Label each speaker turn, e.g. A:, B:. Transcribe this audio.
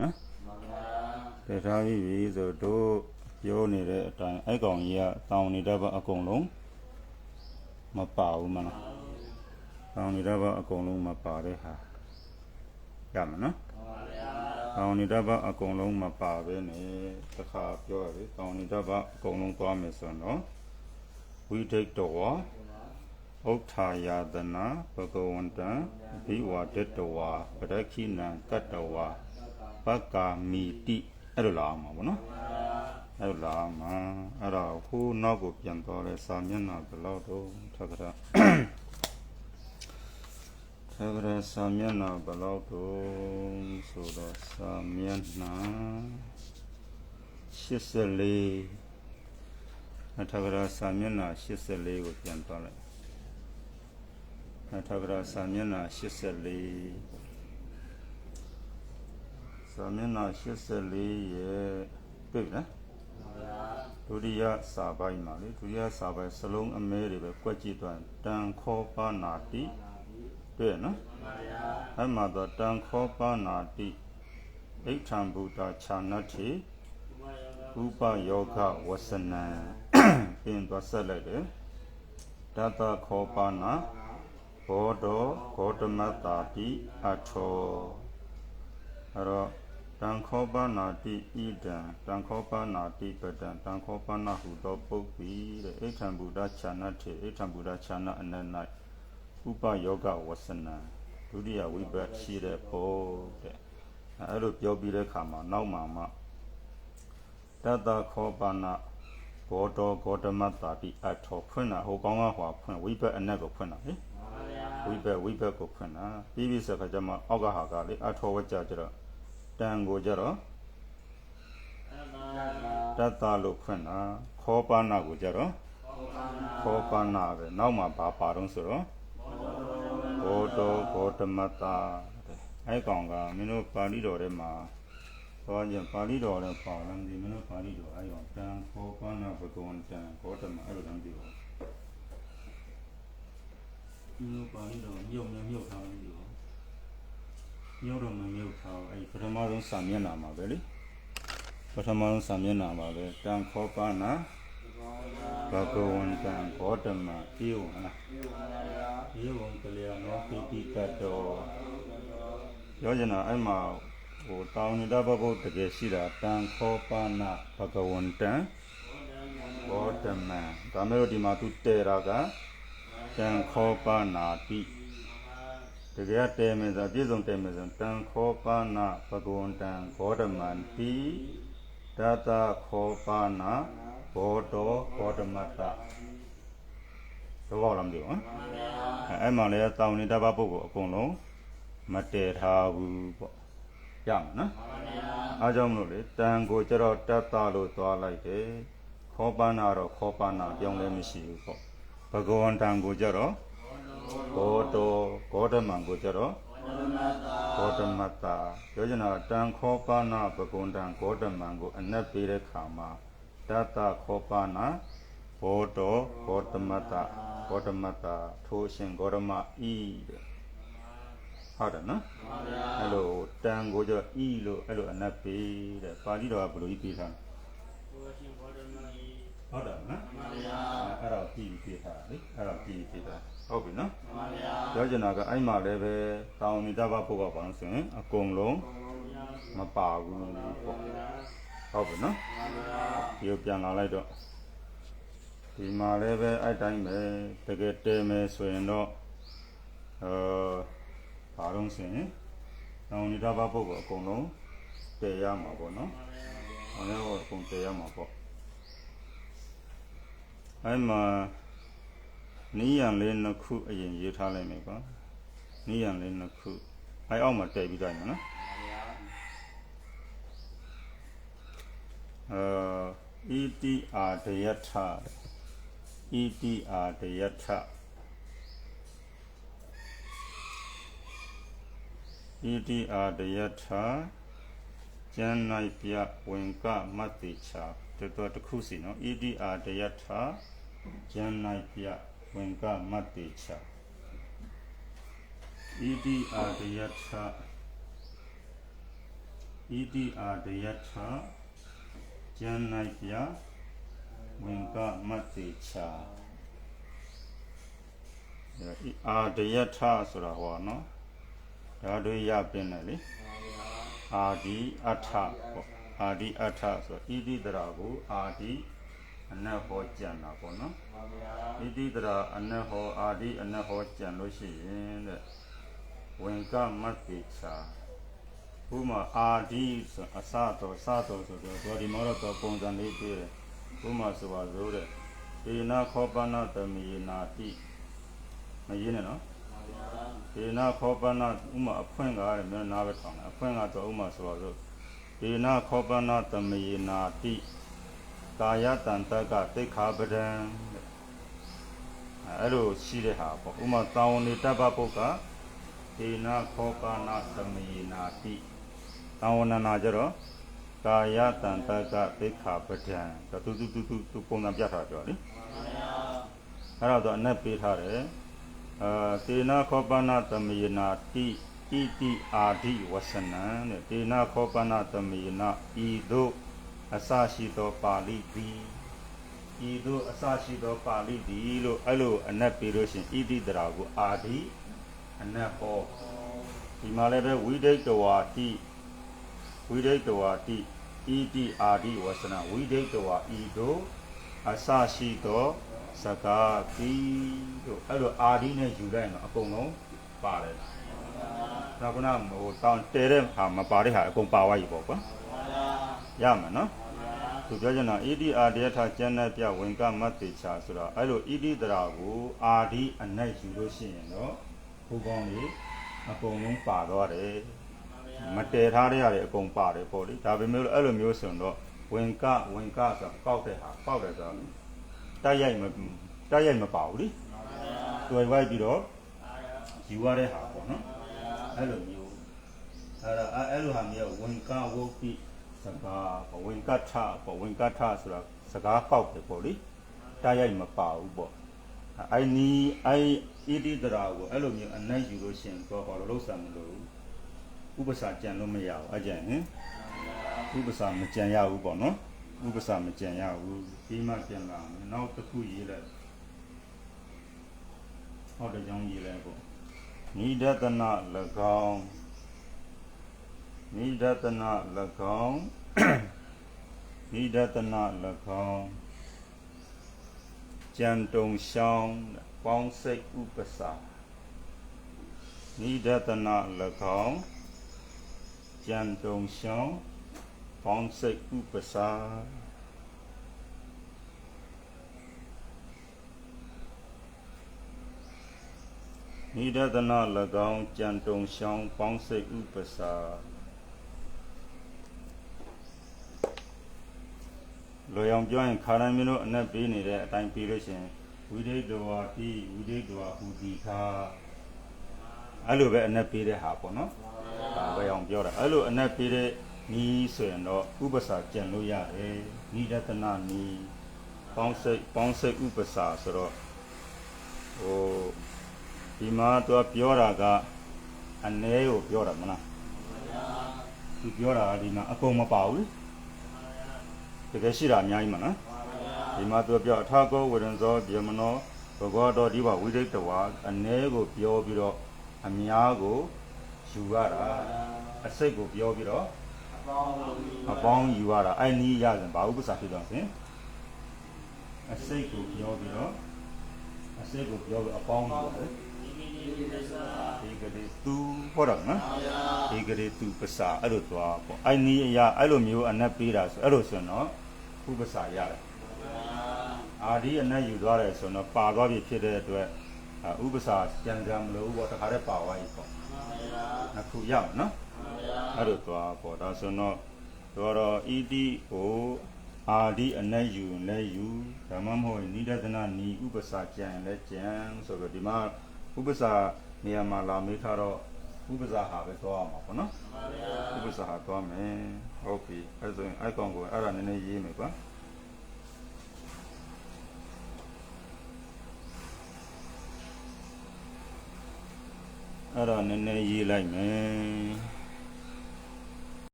A: နော်တည်ထားပြီးပြီဆိုတို့ပြောနေတဲ့အတိုင်းအဲ့ကောင်ကြီးကတောင်းနေတတ်ပါအကုန်လုံးမပါဘူးမလားတောင်းနေတတ်ပါအကုန်လုံးမပါတဲ့ဟာရမနော်တောင်းနေတတ်ပါအကုန်လုံးမပါပဲနဲ့တစ်ခါပြောရပြီတောင်းနေတတ်ပါအကုန်လုံးသွားမယ်ဆိုတော့ဝိဒိတ်တော်ဥဋ္ဌာယတနာဘဂဝန္တံဘိဝါဒတ္တဝါပရခိနံကတ္တဝါ ပက္ကာမိတိအဲ့လိုလာအောင်ပါဗောနော်အဲ့လိုလာအောင်မှာအဲ့ဒါဟိုးနောက်ကိုပြန်သွားလဲစာမျက်နှာဘယ်လောက်တော့ထပ်ကြတာထပ်ကြတာစာမျက်နှာဘယ်လောက်တော့ဆိုတော့စာမျက်နှာ84အထပ်ကြတာစာမျက်နှာ84ကိုပြန်သွားလိုက်အထပ်ကြတာစာမျက်နှာ84 စာမျက်နှာ84ရဲ့တွေ့လားဒုတိယစာပိုင်းမှာလေဒုတိယစာပိုင်းစလုံးအမဲတွေပဲကွက်ကြည့်သွားတန်ခောပါနာတိတွေ့ရနော်အဲ့မှာတော့တန်ခောပါနာတိဣဋ္ဌံဘုဒ္ဓခြာနတ္ထိဥပယောဂဝဆနံပြင်သွားဆက်လိုက်တယ်တတခောပါနာဘောဒောဂေါတမတ္တာတိအထောအဲ့တော့ တံခောပနာတိဣဒံတံခောပနာတိပဒံတံခောပနာဟုသောပုပ္ပိတဲ့အိဋ္ဌံဘုဒ္ဓခြာနထေအိဋ္ဌံဘုဒ္ဓခြာနအန၌ဥပယောဂဝဆနံဒုတိယဝိဘတ်ရှိတဲ့ဖို့တဲ့အဲ့လိုပြောပြီးတဲ့အခါမှာနောက်မှာမှတတခောပနာဘောတောဂေါတမတ္တာတိအထောဖွင့်တာဟိုကောင်းကဟွာဖွင့်ဝိဘတ်အနက်ကိုဖွင့်တာဟင်ဝိဘတ်ဝိဘတ်ကိုဖွင့်တာပြီးပြီဆိုခါကျမှအောက်ကဟာကလေအထောဝကြကြတော့ တန်ကိုကြတော့တတ္တလို့ဖွင့်တာခောပါဏကိုကြတော့ခောပါဏပဲနောက်မှာဘာပါတော့ဆိုတော့ဘောတောဂေါတမတ္တာတဲ့အဲ့ကောင်ကမင်းတို့ပါဠိတော်ထဲမှာသွားကြပါဠိတော်လည်းပါလာတယ်မင်းတို့ပါဠိတော်အဲ့ကောင်တန်ခောပါဏဘဂဝန္တံဂေါတမအဲ့လိုတမ်းပြောမင်းတို့ပါဠိတော်မြုပ်နေမြုပ်ထားတယ်ဒီကော မြုပ်တော့မမြုပ်ထားဘူးအဲ့ဒီပထမဆုံးစာမျက်နှာမှာပဲလေပထမဆုံးစာမျက်နှာမှာပဲတန်ခောပါဏဘဂဝန္တံဂေါတမဧဝံဟလားဧဝံကလျာဏောပိတိကတ္တောပြောချင်တာအဲ့မှာဟိုတောင်းနေတာဘဘုတ်တကယ်ရှိတာတန်ခောပါဏဘဂဝန္တံဂေါတမံဒါမဲ့လို့ဒီမှာသူတဲတာကတန်ခောပါဏတိ တကယ်တဲမယ်ဆိုပြည့်စုံတဲမယ်ဆိုတန်ခောပါဏဘဂဝန္တံဂေါတမံတိတတခောပါဏဘောတောဂေါတမတ္တတော့လားမသိဘူးနော်အဲအဲ့မှာလည်းတောင်းနေတာဘပုဂ္ဂိုလ်အကုန်လုံးမတည်ထားဘူးပေါ့ရမှာနော်အားကြောင့်မလို့လေတန်ကိုကျတော့တတ်တာလို့သွားလိုက်တယ်ခောပနာတော့ခောပနာပြောင်းလဲမရှိဘူးပေါ့ဘဂဝန္တံကိုကျတော့ ဘောတောဂေါတမံကိုကျတော့ဂေါတမတ္တပြောချင်တာတန်ခောပနာဘဂဝန္တံဂေါတမံကိုအနက်ပေးတဲ့ခါမှာတတခောပနာဘောတောဂေါတမတ္တဂေါတမတ္တထိုးရှင်ဂေါတမဤတဲ့ဟုတ်တယ်နော်အဲ့လိုတန်ကိုကျတော့ဤလို့အဲ့လိုအနက်ပေးတဲ့ပါဠိတော်ကဘယ်လိုကြီးပေးထားလဲဟုတ်တယ်နော်အဲ့တော့ပြည်ပေးထားလေအဲ့တော့ပြည်ပေးထား ဟုတ်ပြီနော်ပြောချင်တာကအဲ့မှာလည်းပဲတောင်းနေတာဘပုဂ္ဂိုလ်ပါလို့ဆိုရင်အကုန်လုံးမပါဘူးပေါ့ဟုတ်ပြီနော်ဒီကိုပြန်လာလိုက်တော့ဒီမှာလည်းပဲအဲ့တိုင်းပဲတကယ်တဲမယ်ဆိုရင်တော့အဲဘာလို့ဆိုရင်တောင်းနေတာဘပုဂ္ဂိုလ်အကုန်လုံးတည်ရမှာပေါ့နော်အဲ့တော့အကုန်တည်ရမှာပေါ့အဲ့မှာ နီးရန်လေးနှစ်ခုအရင်ရေးထားလိုက်မယ်ကွာနီးရန်လေးနှစ်ခုအဲ့အောက်မှာတည်ပြီးတိုင်းမှာနော်အဲဣတိအာဒယထဣတိအာဒယထဣတိအာဒယထကျမ်း၌ပြဝင်ကမတ်တိချာတော်တော်တစ်ခုစီနော်ဣတိအာဒယထကျမ်း၌ပြ ဝင်ကမတ်တိချာဣတိအာဒယထဣတိအာဒယထကျန်၌ပြဝင်ကမတ်တိချာဒီအာဒယထဆိုတာဟောနော်ဒါတွေရပင်တယ်လေအာဒီအထပေါ့အာဒီအထဆိုဣတိတရာကိုအာဒီ အနတ်ဟောကြံတာပေါ့နော်ဣတိတရာအနတ်ဟောအာဒီအနတ်ဟောကြံလို့ရှိရင်တဲ့ဝင်ကမတ်တိချာဥမာအာဒီဆိုအစတော်စတော်ဆိုတော့ဒီဒီမှာတော့ပုံစံလေးတွေ့တယ်ဥမာဆိုပါစို့တဲ့ဒေနာခောပနာတမီနာတိမရင်းနဲ့နော်ဒေနာခောပနာဥမာအဖွင့်ကားတယ်မျိုးနားပဲထောင်တယ်အဖွင့်ကတော့ဥမာဆိုပါစို့ဒေနာခောပနာတမီနာတိ ကာယတန်တကတိခာပဒံတဲ့အဲ့လိုရှိတဲ့ဟာပေါ့ဥမာတောင်းနေတတ်ပပုတ်ကဒေနာခောပနာတမီနာတိတာဝနနာကြတော့ကာယတန်တကသိက္ခာပဒံဒါသူသူသူသူသူပုံစံပြထားပြောလေအဲ့တော့သူအနက်ပေးထားတယ်အာတေနာခောပနာတမေနာတိတိတိအာဒီဝဆနံတဲ့တေနာခောပနာတမေနာဤသို့ အစရှိသောပါဠိသည်ဤသို့အစရှိသောပါဠိသည်လို့အဲ့လိုအနက်ပေးလို့ရှရင်ဣတိတရာကိုအာဒီအနက်ဟောဒီမှာလည်းပဲဝိဒိတ်တဝါတိဝိဒိတဝါတိဣတိအာဒီဝဆနာဝိဒိတဝါဤတို့အစရှိသောစကားတိတို့အဲ့လိုအာဒီနဲ့ယူလိုက်ရင်တော့အကုန်လုံးပါတယ်ဒါကနဟိုတောင်းတဲတဲ့ဟာမပါတဲ့ဟာအကုန်ပါသွားပြီပေါ့ကွာရမှာနော် သူပြောချင်တာဣတိအာဒီယထကျန်တဲ့ပြဝင်ကမတ်တေချာဆိုတော့အဲ့လိုဣတိတရာကိုအာဒီအနက်ယူလို့ရှိရင်တော့ဘုကောင်းလေးအကုန်လုံးပါသွားတယ်မတည်ထားတဲ့ရတယ်အကုန်ပါတယ်ပေါ့လေဒါပေမဲ့အဲ့လိုမျိုးဆိုရင်တော့ဝင်ကဝင်ကဆိုပေါက်တဲ့ဟာပေါက်တယ်ဆိုတော့တိုက်ရိုက်မတိုက်ရိုက်မပါဘူးလေတွေ့ဝိုက်ပြီးတော့ယူရတဲ့ဟာပေါ့နော်အဲ့လိုမျိုးအဲ့ဒါအဲ့လိုဟာမျိုးဝင်ကဝုတ်တိ စကားပေါ့ဝင်ကထပေါ့ဝင်ကထဆိုတာစကားပေါက်တယ်ပေါ့လေတိုက်ရိုက်မပါဘူးပေါ့အဲ့နီအဲ့ဣတိတရာကိုအဲ့လိုမျိုးအနိုင်ယူလို့ရှိရင်တော့ဟောလို့လုံးစံမလို့ဥပ္ပစာကြံလို့မရဘူးအကြံဟင်ဥပ္ပစာမကြံရဘူးပေါ့နော်ဥပ္ပစာမကြံရဘူးဒီမှပြန်လာမယ်နောက်တစ်ခုရေးလိုက်ဟောတဲ့ကြောင့်ရေးလိုက်ပေါ့နိဒတနာ၎င်း နိဒတနာ၎င်းနိဒတနာ၎င်းကြံတုံရှောင်းပေါင်းစိတ်ဥပ္ပစာနိဒတနာ၎င်းကြံတုံရှောင်းပေါင်းစိတ်ဥပစာနိဒသနာ၎င်းကြံတုံရှောင်းပေါင်းစိတ်ဥပစာ လောရောင်ပြောရင်ခါရမင်းတို့အနက်ပေးနေတဲ့အတိုင်းပြီးလို့ရှရင်ဝိဒိတဝါတိဝိဒိတဝါဟူတိခါအဲ့လိုပဲအနက်ပေးတဲ့ဟာပေါ့နော်ဒါပဲအောင်ပြောတာအဲ့လိုအနက်ပေးတဲ့နီးဆိုရင်တော့ဥပ္ပစာကျန်လို့ရတယ်နိဒတနာနီးပေါင်းစိတ်ပေါင်းစိတ်ဥပ္ပစာဆိုတော့ဟိုဒီမှာသူကပြောတာကအ ਨੇ ကိုပြောတာမလားသူပြောတာကဒီမှာအကုန်မပါဘူးလေ တကယ်ရှိတာအများကြီးမလားဒီမှာသူကပြောအထာကောဝရံဇောပြေမနောဘဂဝတော်ဒီဘဝိဒိတဝါအ ਨੇ ကိုပြောပြီးတော့အများကိုယူရတာအစိတ်ကိုပြောပြီးတော့အပေါင်းယူရတာအဲ့နီးရရင်ဘာဥပ္ပစာဖြစ်တော့ရှင်အစိတ်ကိုပြောပြီးတော့အစိတ်ကိုပြောပြီးအပေါင်းယူရတယ်ဒီကလေးသူဟုတ်တော့နော်ဒီကလေးသူပစာအဲ့လိုသွားပေါ့အဲ့နီးအရာအဲ့လိုမျိုးအနက်ပေးတာဆိုအဲ့လိုဆိုရင်တော့ ဥပ္ပစာရတယ်အာဒီအနက်ယူသွားတယ်ဆိုတော့ပါသွားပြီဖြစ်တဲ့အတွက်ဥပ္ပစာကြံကြံမလို့ဘောတခါတည်းပါသွားပြီပေါ့နှစ်ခုရမယ်နော်အဲ့လိုသွားပေါ့ဒါဆိုတော့တော့တော့ဣတိကိုအာဒီအနက်ယူလည်းယူဓမ္မမဟုတ်ရင်နိဒသနာနီဥပ္ပစာကြံလည်းကြံဆိုတော့ဒီမှာဥပ္ပစာနေရာမှာလာမေးထားတော့ ဥပ္ပစာဟာပဲသွားအောင်ပါပေါ့နော်ဥပ္ပစာဟာသွားမယ်ဟုတ်ပြီအဲ့ဆိုရင်အဲ့ကောင်ကိုအဲ့ဒါနည်းနည်းရေးမယ်ကွာအဲ့ဒါနည်းနည်းရေးလိုက်မယ်